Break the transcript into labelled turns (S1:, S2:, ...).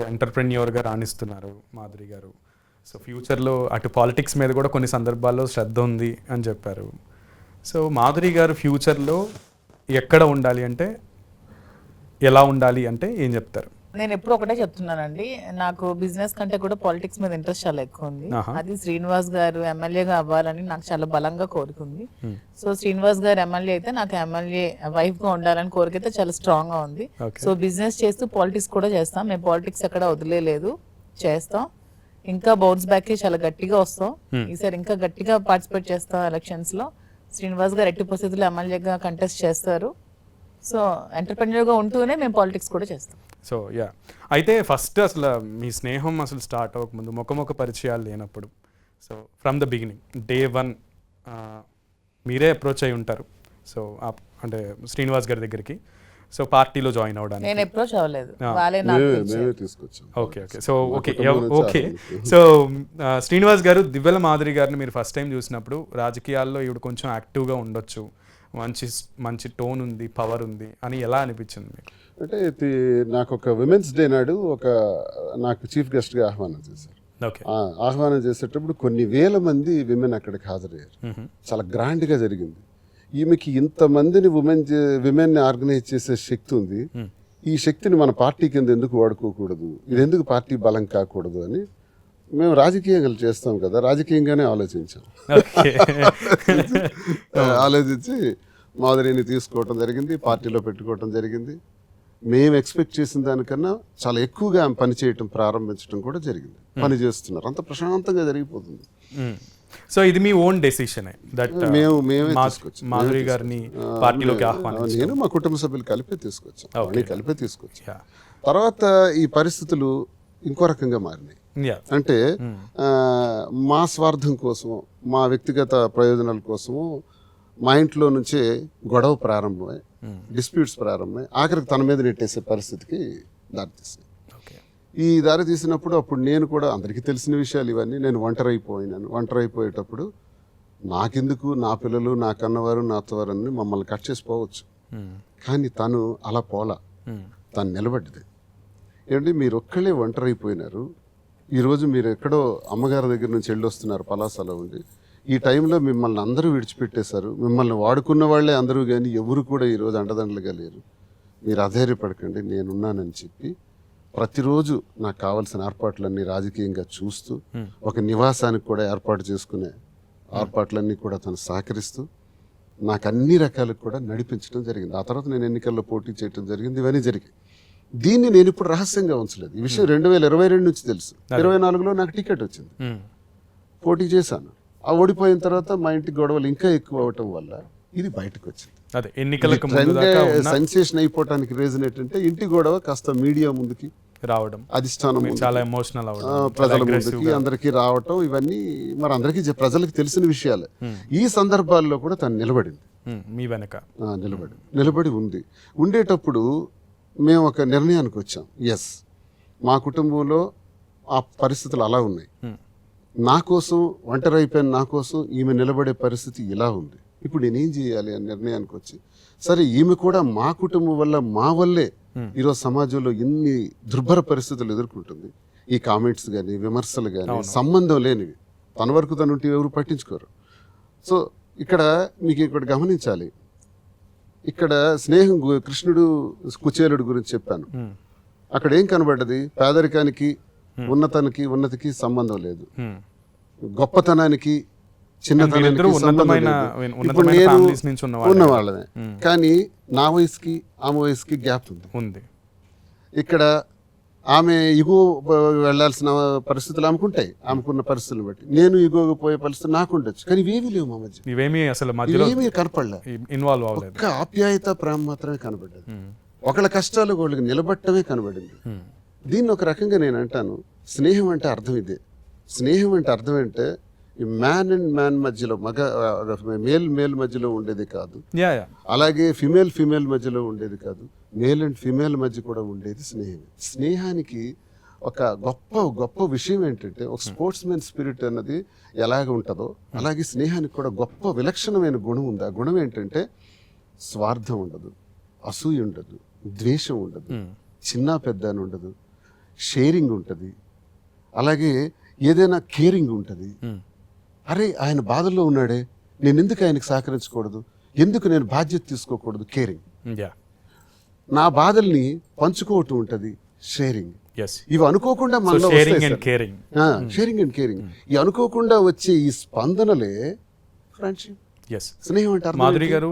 S1: ఎంటర్ప్రెన్యూర్గా రాణిస్తున్నారు మాధురి గారు. సో ఫ్యూచర్లో అటు పాలిటిక్స్ మీద కూడా కొన్ని సందర్భాల్లో శ్రద్ధ ఉంది అని చెప్పారు. సో మాధురి గారు ఫ్యూచర్లో ఎక్కడ ఉండాలి అంటే ఎలా ఉండాలి అంటే ఏం చెప్తారు?
S2: నేను ఎప్పుడు ఒకటే చెప్తున్నానండి. నాకు బిజినెస్ కంటే కూడా పాలిటిక్స్ మీద ఇంట్రెస్ట్ చాలా ఎక్కువ ఉంది. అది శ్రీనివాస్ గారు ఎమ్మెల్యేగా అవ్వాలని నాకు చాలా బలంగా కోరుకుంది. సో శ్రీనివాస్ గారు ఎమ్మెల్యే అయితే నాకు ఎమ్మెల్యే వైఫ్గా ఉండాలని కోరిక అయితే చాలా స్ట్రాంగ్గా ఉంది. సో బిజినెస్ చేస్తూ పాలిటిక్స్ కూడా చేస్తాం. మేము పాలిటిక్స్ ఎక్కడ వదిలేదు చేస్తాం. ఇంకా బౌన్స్ బ్యాక్ చాలా గట్టిగా వస్తాం. ఈసారి ఇంకా గట్టిగా పార్టిసిపేట్ చేస్తాం ఎలక్షన్స్లో. శ్రీనివాస్ గారు ఎట్టి పరిస్థితుల్లో ఎమ్మెల్యేగా కంటెస్ట్ చేస్తారు. సో ఎంటర్ప్రెన్యూర్గా ఉంటూనే మేము పాలిటిక్స్ కూడా చేస్తాం.
S1: సో యా అయితే ఫస్ట్ అసలు మీ స్నేహం అసలు స్టార్ట్ అవ్వకముందు ముఖముఖ పరిచయాలు లేనప్పుడు so from the beginning day one మీరే అప్రోచ్ అయి ఉంటారు. సో అంటే శ్రీనివాస్ గారి దగ్గరికి. సో పార్టీలో జాయిన్ అవడానికి.
S2: నేను
S1: okay okay so okay okay. So Srinivas garu దివ్యల Madhuri గారిని మీరు ఫస్ట్ టైం చూసినప్పుడు రాజకీయాల్లో ఈవిడ కొంచెం యాక్టివ్గా ఉండొచ్చు. మంచి మంచి టోన్ ఉంది పవర్ ఉంది అని ఎలా అనిపించింది మీకు?
S3: అంటే ఇది నాకు ఒక విమెన్స్ డే నాడు ఒక నాకు చీఫ్ గెస్ట్గా ఆహ్వానం చేశారు. ఆహ్వానం చేసేటప్పుడు కొన్ని వేల మంది విమెన్ అక్కడికి హాజరయ్యారు. చాలా గ్రాండ్గా జరిగింది. ఈమెకి ఇంతమందిని ఉమెన్ విమెన్ ఆర్గనైజ్ చేసే శక్తి ఉంది. ఈ శక్తిని మన పార్టీ కింద ఎందుకు వాడుకోకూడదు? ఇది ఎందుకు పార్టీ బలం కాకూడదు అని మేము రాజకీయంగా చేస్తాం కదా రాజకీయంగానే ఆలోచించాం. ఆలోచించి మాధురిని తీసుకోవటం జరిగింది పార్టీలో పెట్టుకోవటం జరిగింది. మేము ఎక్స్పెక్ట్ చేసిన దానికన్నా చాలా ఎక్కువగా ఆమె పని చేయటం ప్రారంభించడం కూడా జరిగింది. పని చేస్తున్నారు. అంత ప్రశాంతంగా జరిగిపోతుంది.
S1: సో ఇది మీ ఓన్ డెసిషన్
S3: మేము మేమే తీసుకొచ్చాం.
S1: మాధురి గారిని పార్టీలోకి
S3: నేను మా కుటుంబ సభ్యులు కలిపే తీసుకొచ్చాం. కలిపే తీసుకొచ్చాం. తర్వాత ఈ పరిస్థితులు ఇంకో రకంగా మారినాయి. అంటే ఆ, మా స్వార్థం కోసము మా వ్యక్తిగత ప్రయోజనాల కోసము మా ఇంట్లో నుంచే గొడవ ప్రారంభమై డిస్ప్యూట్స్ ప్రారంభమై ఆఖరికి తన మీద నెట్టేసే పరిస్థితికి దారితీసింది. ఈ దారి తీసినప్పుడు అప్పుడు నేను కూడా అందరికీ తెలిసిన విషయాలు ఇవన్నీ నేను ఒంటరి అయిపోయినాను ఒంటరి అయిపోయేటప్పుడు నాకెందుకు నా పిల్లలు నా కన్నవారు నా అత్తవారు అని మమ్మల్ని కట్ చేసిపోవచ్చు కానీ తను అలా పోలా. తను నిలబడ్డది. ఏమంటే మీరు ఒక్కళ్ళే ఒంటరి అయిపోయినారు ఈరోజు మీరు ఎక్కడో అమ్మగారి దగ్గర నుంచి వెళ్ళొస్తున్నారు పలాసలో ఉండి. ఈ టైంలో మిమ్మల్ని అందరూ విడిచిపెట్టేశారు. మిమ్మల్ని వాడుకున్న వాళ్ళే అందరూ కానీ ఎవరు కూడా ఈరోజు అండదండలుగా లేరు. మీరు అధైర్యపడకండి నేనున్నానని చెప్పి ప్రతిరోజు నాకు కావాల్సిన ఏర్పాట్లన్నీ రాజకీయంగా చూస్తూ ఒక నివాసానికి కూడా ఏర్పాటు చేసుకునే ఏర్పాట్లన్నీ కూడా తను సహకరిస్తూ నాకు అన్ని రకాలకు కూడా నడిపించడం జరిగింది. ఆ తర్వాత నేను ఎన్నికల్లో పోటీ చేయడం జరిగింది ఇవన్నీ జరిగాయి. దీన్ని నేను ఇప్పుడు రహస్యంగా ఉంచలేదు. ఈ విషయం రెండు వేల ఇరవై రెండు నుంచి తెలుసు. ఇరవై నాలుగులో నాకు టికెట్ వచ్చింది. పోటీ చేశాను. ఆ ఓడిపోయిన తర్వాత మా ఇంటి గొడవలు ఇంకా ఎక్కువ అవటం వల్ల ఇది బయటకు వచ్చింది
S1: అదే ఎన్నికలకు
S3: సెన్సేషన్ అయిపోవటానికి రీజన్ ఏంటంటే ఇంటి గొడవ కాస్త మీడియా ముందుకి
S1: రావడం.
S3: అధిష్టానం
S1: చాలా ఎమోషనల్
S3: ప్రజల ముందుకి అందరికీ రావటం ఇవన్నీ మరి అందరికీ ప్రజలకు తెలిసిన విషయాలే. ఈ సందర్భాల్లో కూడా తను నిలబడింది.
S1: మీ వెనక.
S3: నిలబడి నిలబడి ఉంది. ఉండేటప్పుడు మేము ఒక నిర్ణయానికి వచ్చాం. ఎస్ మా కుటుంబంలో ఆ పరిస్థితులు అలా ఉన్నాయి. నా కోసం ఒంటరి అయిపోయిన నా కోసం ఈమె నిలబడే పరిస్థితి ఇలా ఉంది. ఇప్పుడు నేనేం చేయాలి అనే నిర్ణయానికి వచ్చి సరే ఈమె కూడా మా కుటుంబం వల్ల మా వల్లే ఈరోజు సమాజంలో ఇన్ని దుర్భర పరిస్థితులు ఎదుర్కొంటుంది. ఈ కామెంట్స్ కానీ విమర్శలు కానీ సంబంధం లేనివి. తన వరకు తను ఎవరు పట్టించుకోరు. సో ఇక్కడ మీకు ఇక్కడ గమనించాలి. ఇక్కడ స్నేహం కృష్ణుడు కుచేలుడు గురించి చెప్పాను అక్కడ ఏం కనబడ్డది? పేదరికానికి ఉన్నతానికి ఉన్నతికి సంబంధం లేదు. గొప్పతనానికి చిన్నతనానికి ఇప్పుడు నేను
S1: ఉన్న
S3: వాళ్ళమే కానీ నా వయసుకి ఆమె వయసుకి గ్యాప్ ఉంది. ఇక్కడ ఆమె ఇగో వెళ్ళాల్సిన పరిస్థితులు ఆమెకుంటాయి ఆమెకున్న పరిస్థితులను బట్టి. నేను ఇగోగా పోయే పరిస్థితులు నాకు ఉండొచ్చు. కానీ ఇవేవి లేవు మా మధ్య.
S1: ఇవేమీ అసలు
S3: ఇవేమీ కనపడలే.
S1: ఇన్వాల్వ్
S3: ఒక్క ఆప్యాయత ప్రేమ మాత్రమే కనబడ్డది. ఒకళ్ళ కష్టాలు వాళ్ళకి నిలబట్టమే కనబడింది. దీన్ని ఒక రకంగా నేను అంటాను. స్నేహం అంటే అర్థం ఇదే. స్నేహం అంటే అర్థం అంటే ఈ మ్యాన్ అండ్ మ్యాన్ మధ్యలో మగ మేల్ మేల్ మధ్యలో ఉండేది కాదు. అలాగే ఫిమేల్ ఫిమేల్ మధ్యలో ఉండేది కాదు. మేల్ అండ్ ఫిమేల్ మధ్య కూడా ఉండేది స్నేహం స్నేహానికి ఒక గొప్ప గొప్ప విషయం ఏంటంటే ఒక స్పోర్ట్స్ మ్యాన్ స్పిరిట్ అన్నది ఎలాగ ఉంటుందో అలాగే స్నేహానికి కూడా గొప్ప విలక్షణమైన గుణం ఉంది. ఆ గుణం ఏంటంటే స్వార్థం ఉండదు అసూయ ఉండదు ద్వేషం ఉండదు
S1: ఉమ్,
S3: చిన్న పెద్ద అని ఉండదు షేరింగ్ ఉంటుంది అలాగే ఏదైనా కేరింగ్ ఉంటుంది. అరే ఆయన బాధల్లో ఉన్నాడే. నేను ఎందుకు ఆయనకు సహకరించకూడదు? ఎందుకు నేను బాధ్యత తీసుకోకూడదు? కేరింగ్ నా బాధల్ని పంచుకోవటం ఉంటుంది షేరింగ్ ఇవి అనుకోకుండా మనలో
S1: sharing and caring
S3: sharing and caring ఈ అనుకోకుండా వచ్చే ఈ స్పందనలే ఫ్రెండ్షిప్ స్నేహం అంటారు
S1: మాధురి గారు